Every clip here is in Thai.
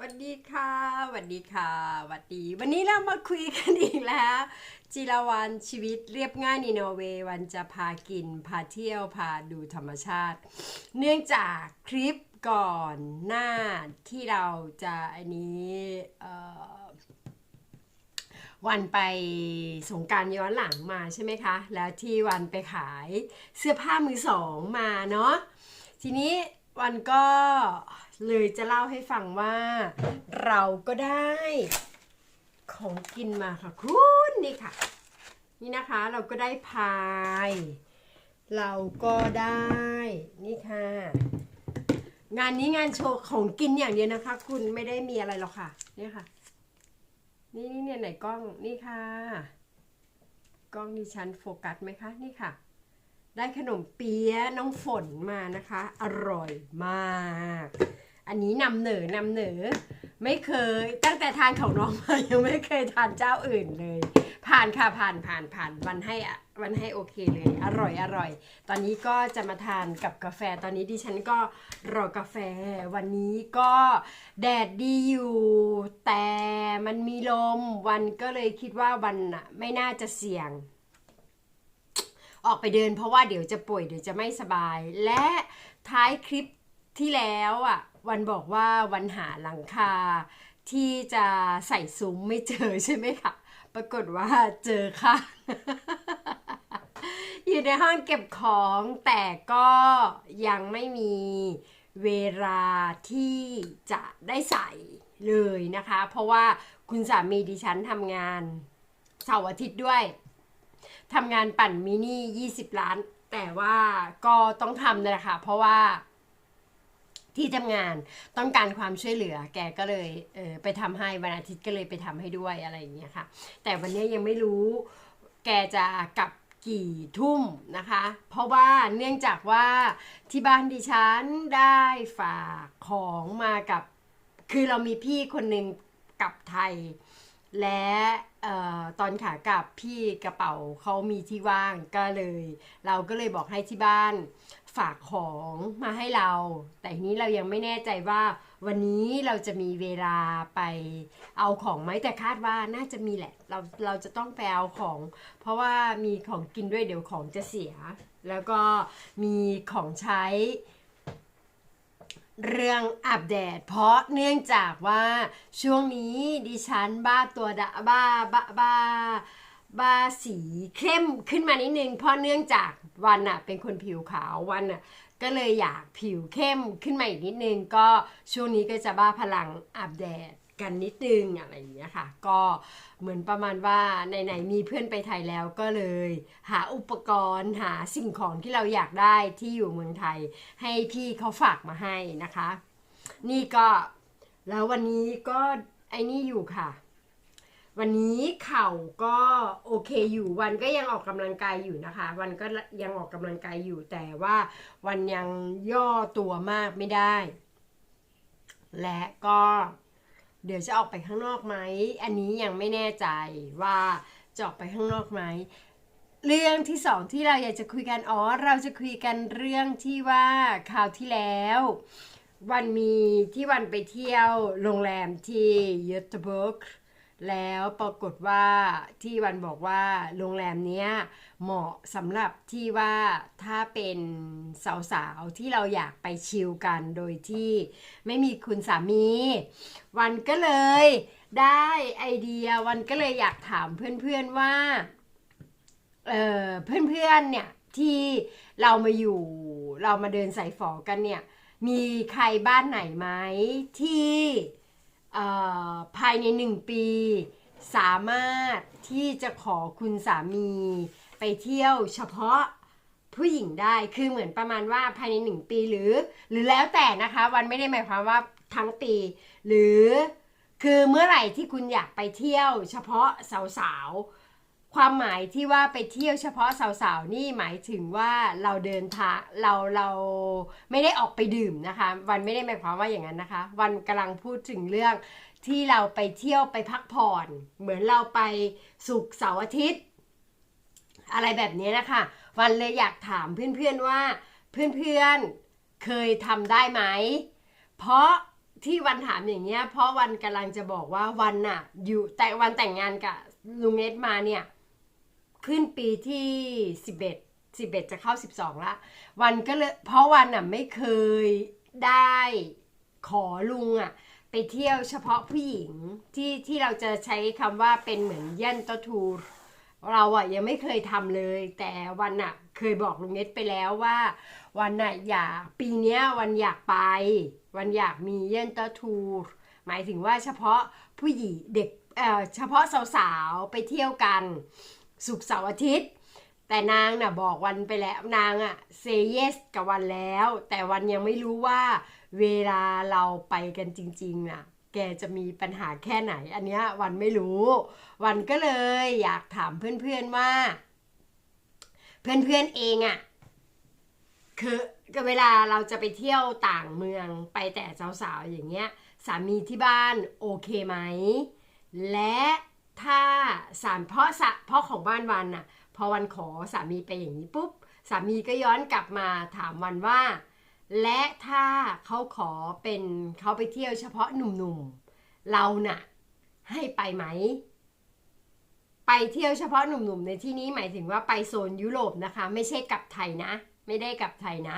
วัสดีค่ะสวัสดีค่ะสวัสดี วันนี้เรามาคุยกันอีกแล้ว จิรวันชีวิตเรียบง่ายในนอร์เวย์วันจะพากิน พาเที่ยว พาดูธรรมชาติ เนื่องจากคลิป ก่อนหน้าที่เราจะอันนี้วันไปสงการย้อนหลังมาใช่ไหมคะ แล้วที่วันไปขายเสื้อผ้ามือสองมาเนาะทีนี้วันก็เลยจะเล่าให้ฟังว่า เราก็ได้ของกินมาค่ะคุณนี่ค่ะ นี่นะคะเราก็ได้พาย เราก็ได้นี่ค่ะ งานนี้งานโชว์ของกินอย่างเดียวนะคะ คุณไม่ได้มีอะไรหรอกค่ะ เนี่ยค่ะ นี่นี่เนี่ยไหนกล้องนี่ค่ะ กล้องดิฉันโฟกัสไหมคะนี่ค่ะ ได้ขนมเปี๊ยะน้องฝนมานะคะ อร่อยมาก อันนี้นำเหนอนำเหนอ ไม่เคย ตั้งแต่ทานของน้องมายังไม่เคยทานเจ้าอื่นเลย ผ่านค่ะผ่านผ่านผ่านวันให้วันให้โอเคเลย อร่อยอร่อย ตอนนี้ก็จะมาทานกับกาแฟตอนนี้ดิฉันก็รอกาแฟ วันนี้ก็แดดดีอยู่ แต่มันมีลมวันก็เลยคิดว่าวันน่ะไม่น่าจะเสี่ยง ออกไปเดินเพราะว่าเดี๋ยวจะป่วยเดี๋ยวจะไม่สบาย และท้ายคลิปที่แล้วอะ วันบอกว่าวันหาหลังคาที่จะใส่ซุ้มไม่เจอใช่ไหมคะ ปรากฏว่าเจอค่ะ อยู่ในห้องเก็บของแต่ก็ยังไม่มีเวลาที่จะได้ใส่เลยนะคะ เพราะว่าคุณสามีดิฉันทำงานเสาร์อาทิตย์ด้วยทำงานปั่นมินิ20 ล้าน แต่ว่าก็ต้องทำเลยค่ะเพราะว่า ที่ทำงานต้องการความช่วยเหลือ แกก็เลยเออไปทำให้วันอาทิตย์ก็เลยไปทำให้ด้วยอะไรอย่างเงี้ยค่ะ แต่วันนี้ยังไม่รู้ แกจะกลับกี่ทุ่มนะคะ เพราะว่าเนื่องจากว่าที่บ้านดิฉันได้ฝากของมากับ คือเรามีพี่คนหนึ่งกลับไทย และออตอนขากลับพี่กระเป๋าเขามีที่ว่างก็เลย เราก็เลยบอกให้ที่บ้าน ฝากของมาให้เรา แต่ทีนี้เรายังไม่แน่ใจว่า วันนี้เราจะมีเวลาไปเอาของไหมแต่คาดว่าน่าจะมีแหละ เราเราจะต้องไปเอาของ เพราะว่ามีของกินด้วยเดี๋ยวของจะเสีย แล้วก็มีของใช้ เรื่องอาบแดดเพราะเนื่องจากว่าช่วงนี้ดิฉันบ้าตัวดะบ้าบ้าบ้า บ้าสีเข้มขึ้นมานิดนึง เพราะเนื่องจากวันอะเป็นคนผิวขาววันอะก็เลยอยากผิวเข้มขึ้นมาอีกนิดนึง ก็ช่วงนี้ก็จะบ้าพลังอาบแดดกันนิดนึงอะไรอย่างเงี้ยค่ะ ก็เหมือนประมาณว่าไหนๆมีเพื่อนไปไทยแล้วก็เลย หาอุปกรณ์หาสิ่งของที่เราอยากได้ที่อยู่เมืองไทย ให้พี่เขาฝากมาให้นะคะ นี่ก็แล้ววันนี้ก็ไอ้นี่อยู่ค่ะ วันนี้เข่าก็โอเคอยู่วันก็ยังออกกำลังกายอยู่นะคะ วันก็ยังออกกำลังกายอยู่แต่ว่าวันยังย่อตัวมากไม่ได้ และก็เดี๋ยวจะออกไปข้างนอกไหม อันนี้ยังไม่แน่ใจว่าจะออกไปข้างนอกไหม เรื่องที่สองที่เราอยากจะคุยกัน อ๋อ เราจะคุยกันเรื่องที่ว่าคราวที่แล้ว วันมีที่วันไปเที่ยวโรงแรมที่ยูทเบิร์ก แล้วปรากฏว่าที่วันบอกว่าโรงแรมเนี้ยเหมาะสำหรับที่ว่าถ้าเป็นสาวๆ ที่เราอยากไปชิลกันโดยที่ไม่มีคุณสามี วันก็เลยได้ไอเดียวันก็เลยอยากถามเพื่อนๆว่าเออเพื่อนๆเนี่ยที่เรามาอยู่เรามาเดินสายฝอกันเนี่ยมีใครบ้านไหนไหมที่ ภายในหนึ่งปี สามารถที่จะขอคุณสามีไปเที่ยวเฉพาะผู้หญิงได้คือเหมือนประมาณว่าภายในหนึ่งปีหรือ หรือแล้วแต่นะคะ วันไม่ได้หมายความว่าทั้งปี หรือคือเมื่อไหร่ที่คุณอยากไปเที่ยว เฉพาะสาวๆ ความหมายที่ว่าไปเที่ยวเฉพาะสาวๆนี่หมายถึงว่าเราเดินทางเราเราไม่ได้ออกไปดื่มนะคะ วันไม่ได้หมายความว่าอย่างนั้นนะคะ วันกำลังพูดถึงเรื่องที่เราไปเที่ยวไปพักผ่อน เหมือนเราไปสุกเสาร์อาทิตย์ อะไรแบบนี้นะคะ วันเลยอยากถามเพื่อนๆว่าเพื่อนๆเคยทำได้ไหม เพราะที่วันถามอย่างเงี้ยเพราะวันกำลังจะบอกว่าวันน่ะอยู่แต่วันแต่งงานกับลุงเนตมาเนี่ย ขึ้นปีที่สิบเอ็ดสิบเอ็ดจะเข้าสิบสองละ วันก็เลยเพราะวันน่ะไม่เคยได้ขอลุงอะไปเที่ยวเฉพาะผู้หญิงที่ที่เราจะใช้คำว่าเป็นเหมือนเยันตทูรเราอะยังไม่เคยทำเลย แต่วันน่ะเคยบอกลุงเน็ตไปแล้วว่า วันน่ะอยากปีเนี้ยวันอยากไป วันอยากมีเยันตทูรหมายถึงว่าเฉพาะผู้หญิงเด็กเอ่อเฉพาะสาวๆไปเที่ยวกัน สุกร์เสาร์อาทิตย์ แต่นางน่ะบอกวันไปแล้วนางอะเซเยสกับวันแล้ว แต่วันยังไม่รู้ว่า เวลาเราไปกันจริงๆน่ะ แกจะมีปัญหาแค่ไหน อันเนี้ยวันไม่รู้ วันก็เลยอยากถามเพื่อนๆว่า เพื่อนๆเองอะคือเวลาเราจะไปเที่ยวต่างเมืองไปแต่สาวๆอย่างเงี้ยสามีที่บ้านโอเคไหม และ ถ้าสามเพราะสะเพราะของบ้านวันน่ะ พอวันขอสามีไปอย่างนี้ปุ๊บสามีก็ย้อนกลับมาถามวันว่า และถ้าเขาขอเป็นเขาไปเที่ยวเฉพาะหนุ่มๆเราน่ะ ให้ไปไหม ไปเที่ยวเฉพาะหนุ่มๆในที่นี้หมายถึงว่าไปโซนยุโรปนะคะ ไม่ใช่กลับไทยนะ ไม่ได้กลับไทยนะ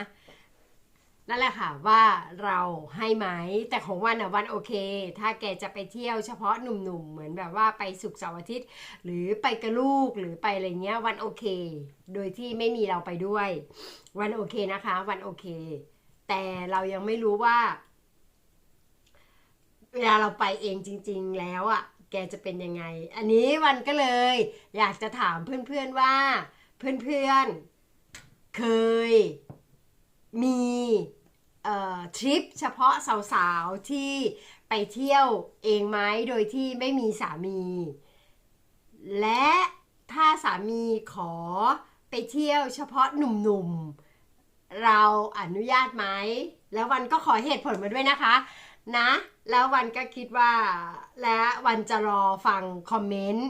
นั่นแหละค่ะว่าเราให้ไหมแต่ของวันอะวันโอเค ถ้าแกจะไปเที่ยวเฉพาะหนุ่มๆ เหมือนแบบว่าไปสุกเสาร์อาทิตย์ หรือไปกับลูกหรือไปอะไรเงี้ยวันโอเค โดยที่ไม่มีเราไปด้วย วันโอเคนะคะ วันโอเค แต่เรายังไม่รู้ว่า เวลาเราไปเองจริง ๆ แล้วอะ แกจะเป็นยังไง อันนี้วันก็เลย อยากจะถามเพื่อนๆว่า เพื่อนๆเคยมี ทริปเฉพาะสาวๆ ที่ไปเที่ยวเองไหมโดยที่ไม่มีสามี และถ้าสามีขอไปเที่ยวเฉพาะหนุ่มๆ เราอนุญาตไหม แล้ววันก็ขอเหตุผลมาด้วยนะคะ นะ แล้ววันก็คิดว่า และวันจะรอฟังคอมเมนต์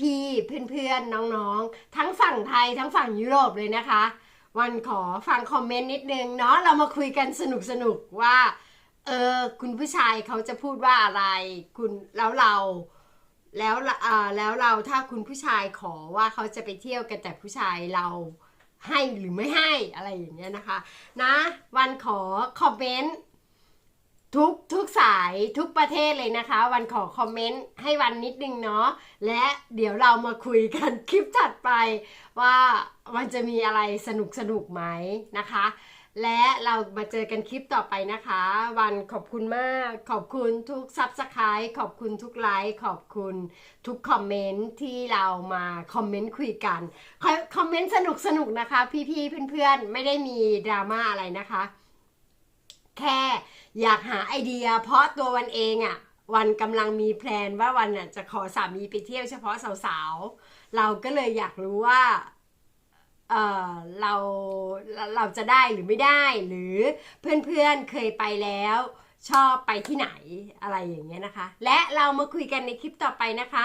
พี่ๆ เพื่อนๆ น้องๆ ทั้งฝั่งไทยทั้งฝั่งยุโรปเลยนะคะ วันขอฟังคอมเมนต์นิดนึงเนาะเรามาคุยกันสนุกสนุกว่าเออคุณผู้ชายเขาจะพูดว่าอะไร คุณแล้วเราแล้วละอ่าแล้วเราถ้าคุณผู้ชายขอว่าเขาจะไปเที่ยวกันแต่ผู้ชายเราให้หรือไม่ให้อะไรอย่างเงี้ยนะคะ นะ วันขอคอมเมนต์ ทุกทุกสายทุกประเทศเลยนะคะ วันขอคอมเมนต์ให้วันนิดนึงเนาะและเดี๋ยวเรามาคุยกันคลิปถัดไป ว่ามันจะมีอะไรสนุกสนุกไหมนะคะ และเรามาเจอกันคลิปต่อไปนะคะ วันขอบคุณมาก ขอบคุณทุกซับสไคร b ์ขอบคุณทุกไลค์ขอบคุณทุกคอมเมนต์ที่เรามาคอมเมนต์คุยกันคอคอมเมนต์สนุกสนุกนะคะ พี่ๆเพื่อนๆไม่ได้มีดราม่าอะไรนะคะ แค่อยากหาไอเดีย เพราะตัววันเองอะ่ะวันกำลังมีแพลนว่าวันน่ะจะขอสามีไปเที่ยวเฉพาะสาวๆ เราก็เลยอยากรู้ว่าเออเราเราจะได้หรือไม่ได้หรือเพื่อนๆเคยไปแล้ว ชอบไปที่ไหนอะไรอย่างเงี้ยนะคะ และเรามาคุยกันในคลิปต่อไปนะคะ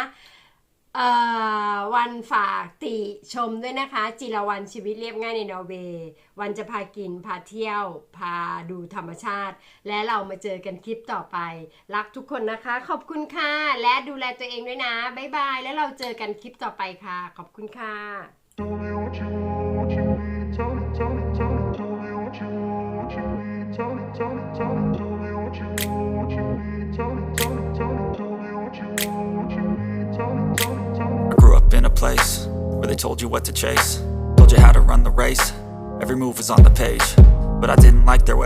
วันฝากติชมด้วยนะคะ จิรวันชีวิตเรียบง่ายในนอร์เวย์วันจะพากิน พาเที่ยว พาดูธรรมชาติ และเรามาเจอกันคลิปต่อไป รักทุกคนนะคะ ขอบคุณค่ะ และดูแลตัวเองด้วยนะ บ๊ายบาย แล้วเราเจอกันคลิปต่อไปค่ะ ขอบคุณค่ะ Tell me tell me, tell me, tell me. Tell me what you want, what you need. Tell me, tell me, tell me. Tell me what you want, what you need. Tell me, tell me, tell me. Tell me in a place where they told you what to chase, told you how to run the race. Every move was on the page, but I didn't like their way.